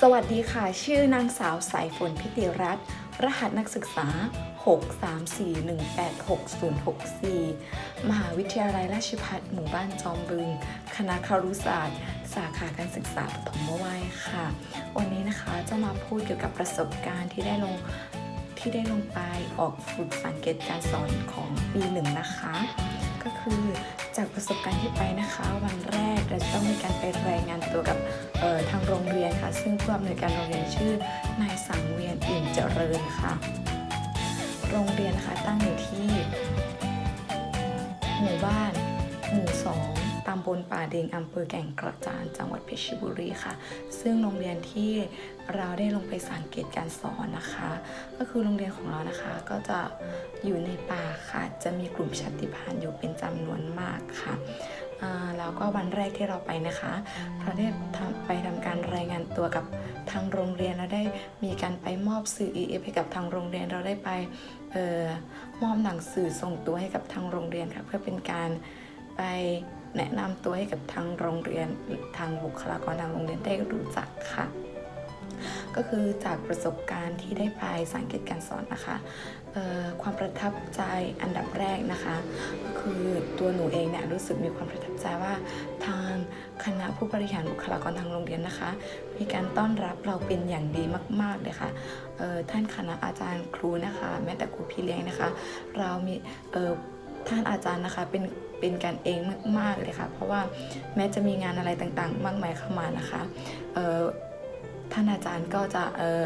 สวัสดีค่ะ ชื่อนางสาวสายฝนพิติรัตน์รหัสนักศึกษา 634186064 มหาวิทยาลัยราชภัฏหมู่บ้านจอมบึง คณะครุศาสตร์ สาขาการศึกษาปฐมวัยค่ะ วันนี้นะคะจะมาพูดเกี่ยวกับประสบการณ์ที่ได้ลงที่ได้ลงไปออกฝึกสังเกตการสอนของปีหนึ่งนะคะ ก็คือจากประสบการณ์ที่ไปนะคะ วันแรกเราจะต้องมีการไปรายงานตัวกับออทางโรงเรียนค่ะ ซึ่งผู้อำนวยการโรงเรียนชื่อนายสังเวียนอิ่มเจริญค่ะ โรงเรียนนะคะตั้งอยู่ที่ หมู่บ้าน หมู่สองำบลป่าเดงอำเภอแก่งกระจานจังหวัดเพชรบุรีค่ะ ซึ่งโรงเรียนที่เราได้ลงไปสังเกตการสอนนะคะ ก็คือโรงเรียนของเรานะคะก็จะอยู่ในป่าค่ะ จะมีกลุ่มชาติพันธุ์อยู่เป็นจำนวนมากค่ะแล้วก็วันแรกที่เราไปนะคะ เราได้ทำไปทำการรายงานตัวกับทางโรงเรียนเราได้มีการไปมอบสื่อ EF ให้กับทางโรงเรียนเราได้ไปออมอบหนังสือส่งตัวให้กับทางโรงเรียนค่ะ เพื่อเป็นการไป แนะนำตัวให้กับทางโรงเรียนทางบุคลากรทางโรงเรียนได้รู้จักค่ะ ก็คือจากประสบการณ์ที่ได้ไปสังเกตการสอนนะคะความประทับใจอันดับแรกนะคะก็คือตัวหนูเองเนี่ยรู้สึกมีความประทับใจว่าทางคณะผู้บริหารบุคลากรทางโรงเรียนนะคะ มีการต้อนรับเราเป็นอย่างดีมากๆเลยค่ะท่านคณะอาจารย์ครูนะคะ แม้แต่ครูพี่เลี้ยงนะคะ เรามีท่านอาจารย์นะคะเป็น เป็นกันเองมากๆเลยค่ะ เพราะว่าแม้จะมีงานอะไรต่างๆ มากมายเข้ามานะคะท่านอาจารย์ก็จะออ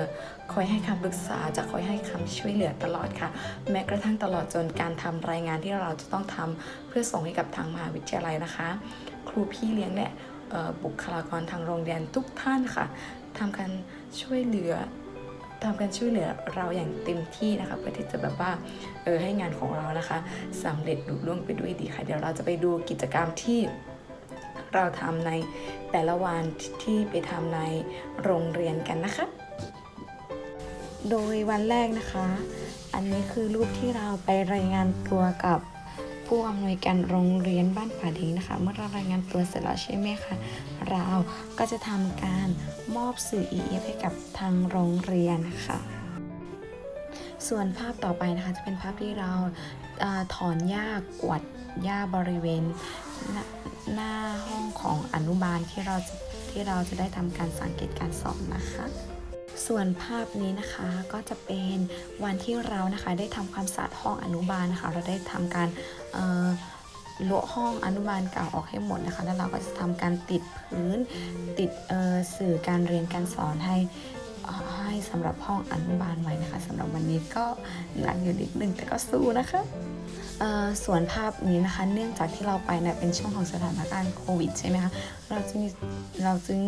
คอยให้คำปรึกษาจะคอยให้คำช่วยเหลือตลอดค่ะ แม้กระทั่งตลอดจนการทำรายงานที่เราจะต้องทำเพื่อส่งให้กับทางมหาวิทยาลัยนะคะ ครูพี่เลี้ยงและเอ่อบุคลากรทางโรงเรียนทุกท่านค่ะทำการช่วยเหลือ ทำการช่วยเหลือเราอย่างเต็มที่นะคะ เพื่อที่จะแบบว่าเออให้งานของเรานะคะสำเร็จลุล่วงไปด้วยดีค่ะ เดี๋ยวเราจะไปดูกิจกรรมที่เราทำในแต่ละวันที่ไปทำในโรงเรียนกันนะคะ โดยวันแรกนะคะ อันนี้คือรูปที่เราไปรายงานตัวกับ ผู้อำนวยการโรงเรียนบ้านป่าดิงนะคะ เมื่อเรารายงานตัวเสร็จแล้วใช่ไหมคะเราก็จะทำการมอบสื่อ EF ให้กับทางโรงเรียนนะคะส่วนภาพต่อไปนะคะจะเป็นภาพที่เราอถอนหญ้ากวาดหญ้าบริเวณหน้าหน้าห้องของอนุบาลที่เราจะที่เราจะได้ทำการสังเกตการสอนนะคะ ส่วนภาพนี้นะคะก็จะเป็นวันที่เรานะคะได้ทำความสะอาดห้องอนุบาลนะคะ เราได้ทำการละห้องอนุบาลเก่าออกให้หมดนะคะ แล้วเราก็จะทำการติดพื้นติดสื่อการเรียนการสอนให้ให้สำหรับห้องอนุบาลไว้นะคะสำหรับวันนี้ก็หนักอยู่นิดนึงแต่ก็สู้นะคะ ส่วนภาพนี้นะคะ เนื่องจากที่เราไปเนี่ยเป็นช่วงของสถานการณ์โควิดใช่ไหมคะเราจึงเราจึง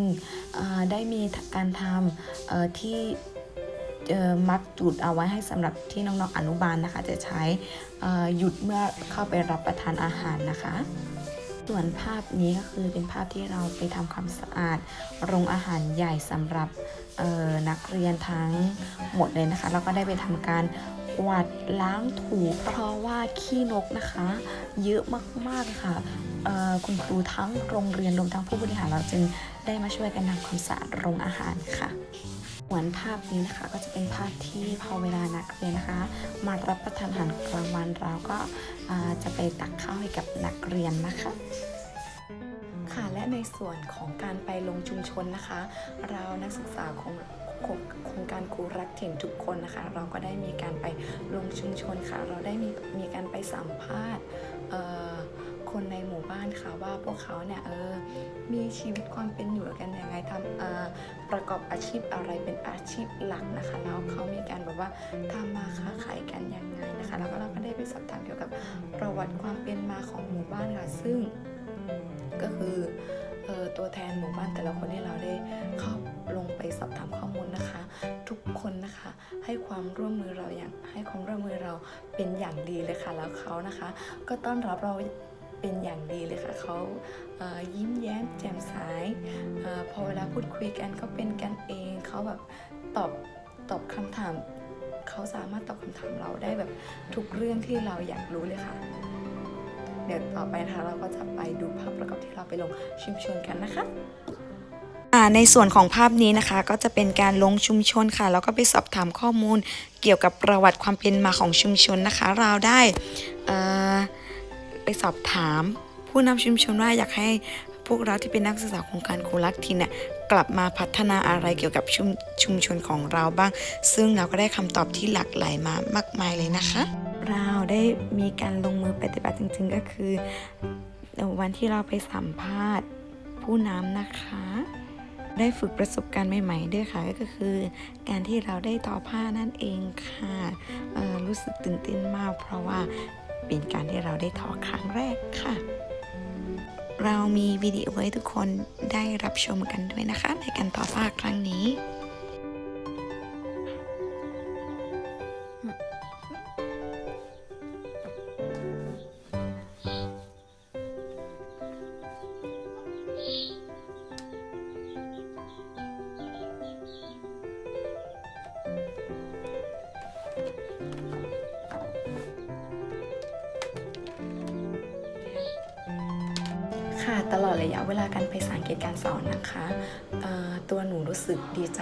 ได้มีการทำที่มัดจุดเอาไว้ให้สำหรับที่น้องๆอนุบาลนะคะ จะใช้หยุดเมื่อเข้าไปรับประทานอาหารนะคะ ส่วนภาพนี้ก็คือเป็นภาพที่เราไปทำความสะอาดโรงอาหารใหญ่สำหรับออนักเรียนทั้งหมดเลยนะคะ แล้วก็ได้ไปทำการกวาดล้างถูเพราะว่าขี้นกนะคะ เยอะมากๆค่ะ คุณครูทั้งโรงเรียนรวมทั้งผู้บริหารเราจึงได้มาช่วยกันทำความสะอาดโรงอาหารค่ะส่วนภาพนี้นะคะก็จะเป็นภาพที่พอเวลานักเรียนนะคะ มารับประทานอาหารกลางวันเราก็าจะไปตักข้าวให้กับนักเรียนนะคะค่ะและในส่วนของการไปลงชุมชนนะคะ เรานักศึกษาของโครงโครงการครูรักถิ่นทุกคนนะคะ เราก็ได้มีการไปลงชุมชนค่ะ เราได้มีมีการไปสัมภาษณ์ ว่าพวกเขาเนี่ยเออมีชีวิตความเป็นอยู่กันยังไงทำเอ่อประกอบอาชีพอะไรเป็นอาชีพหลักนะคะ แล้วเขามีการแบบว่าทำมาค้าขายกันยังไงนะคะ แล้วก็เราก็ได้ไปสอบถามเกี่ยวกับประวัติความเป็นมาของหมู่บ้านค่ะ ซึ่งก็คือตัวแทนหมู่บ้านแต่ละคนที่เราได้เข้าลงไปสอบถามข้อมูลนะคะ ทุกคนนะคะให้ความร่วมมือเราอย่างให้ความร่วมมือเราเป็นอย่างดีเลยค่ะ แล้วเขานะคะ ก็ต้อนรับเรา เป็นอย่างดีเลยค่ะเขาเอ่อยิ้มแย้มแจ่มใสพอเวลาพูดคุยกันก็เป็นกันเองเขาแบบตอบตอบคำถามเขาสามารถตอบคำถามเราได้แบบทุกเรื่องที่เราอยากรู้เลยค่ะ เดี๋ยวต่อไปนะคะเราก็จะไปดูภาพประกอบที่เราไปลงชุมชนกันนะคะในส่วนของภาพนี้นะคะก็จะเป็นการลงชุมชนค่ะแล้วก็ไปสอบถามข้อมูลเกี่ยวกับประวัติความเป็นมาของชุมชนนะคะ เราได้ ไปสอบถาม ผู้นำชุมชนว่าอยากให้พวกเราที่เป็นนักศึกษาโครงการครูรักทินเนี่ยกลับมาพัฒนาอะไรเกี่ยวกับชุมชุมชนของเราบ้าง ซึ่งเราก็ได้คำตอบที่หลากหลายมามากมายเลยนะคะ เราได้มีการลงมือปฏิบัติจริง ๆ ก็คือ วันที่เราไปสัมภาษณ์ผู้นำนะคะ ได้ฝึกประสบการณ์ใหม่ๆด้วยค่ะก็คือการที่เราได้ทอผ้านั่นเองค่ะรู้สึกตื่นเต้นมาก เพราะว่า เป็นการที่เราได้ทอครั้งแรกค่ะ เรามีวิดีโอให้ทุกคนได้รับชมกันด้วยนะคะ ในการทอภาคครั้งนี้ ตลอดระยะเวลาการไปสังเกตการสอนนะคะตัวหนูรู้สึกดีใจ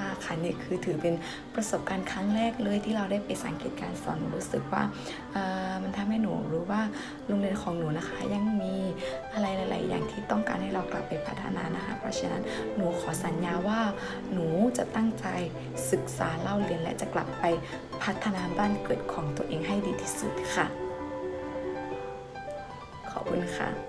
มาก ๆ ค่ะนี่คือถือเป็นประสบการณ์ครั้งแรกเลยที่เราได้ไปสังเกตการสอนหนูรู้สึกว่ามันทำให้หนูรู้ว่าโรงเรียนของหนูนะคะ ยังมีอะไรหลาย ๆ อย่างที่ต้องการให้เรากลับไปพัฒนานะคะ เพราะฉะนั้นหนูขอสัญญาว่าหนูจะตั้งใจศึกษาเล่าเรียนและจะกลับไปพัฒนาบ้านเกิดของตัวเองให้ดีที่สุดค่ะ ขอบคุณค่ะ